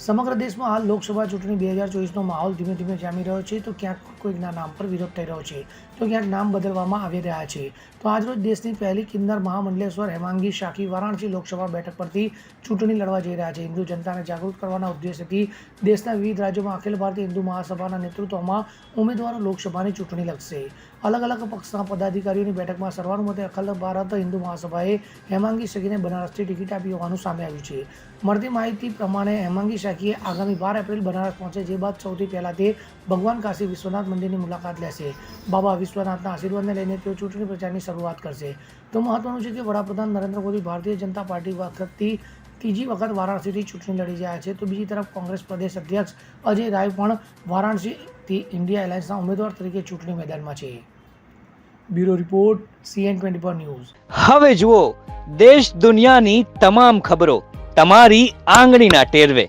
સમગ્ર દેશમાં હાલ લોકસભા ચૂંટણી બે હજાર ચોવીસનો માહોલ ધીમે ધીમે જામી રહ્યો છે. તો ક્યાંક કોઈકના નામ પર વિરોધ થઈ રહ્યો છે. તો ક્યાંક નામ બદલવામાં આવી રહ્યા છે. તો આજરોજ દેશની પહેલી કિન્નર મહામંડલેશ્વર હેમાંગી શાખી વારાણસી લોકસભા બેઠક પરથી ચૂંટણી લડવા જઈ રહ્યા છે. હિન્દુ જનતાને જાગૃત કરવાના ઉદ્દેશ્યથી દેશના વિવિધ રાજ્યોમાં અખિલ ભારતીય હિન્દુ મહાસભાના નેતૃત્વમાં ઉમેદવારો લોકસભાની ચૂંટણી લડશે. અલગ અલગ પક્ષના પદાધિકારીઓની બેઠકમાં સર્વાનુમતે અખિલ ભારત હિન્દુ મહાસભાએ હેમાંગી શાખીને બનારસથી ટિકિટ આપી હોવાનું સામે આવ્યું છે. મળતી માહિતી પ્રમાણે હેમાંગી શાખીએ આગામી બાર એપ્રિલ બનારસ પહોંચે જે બાદ સૌથી પહેલાં તે ભગવાન કાશી વિશ્વનાથ મંદિરની મુલાકાત લેશે. બાબા વિશ્વનાથના આશીર્વાદને લઈને તેઓ ચૂંટણી પ્રચારની શરૂઆત કરશે. તો મહત્વનું છે કે વડાપ્રધાન નરેન્દ્ર મોદી ભારતીય જનતા પાર્ટી વખતથી ત્રીજી વખત વારાણસીથી ચૂંટણી લડી રહ્યા છે. તો બીજી તરફ કોંગ્રેસ પ્રદેશ અધ્યક્ષ અજય રાય પણ વારાણસીથી ઇન્ડિયા એલાયન્સના ઉમેદવાર તરીકે ચૂંટણી મેદાનમાં છે. Bureau report, CN twenty four news. હવે જુઓ, દેશ દુનિયાની તમામ ખબરો તમારી આંગળીના ટેરવે.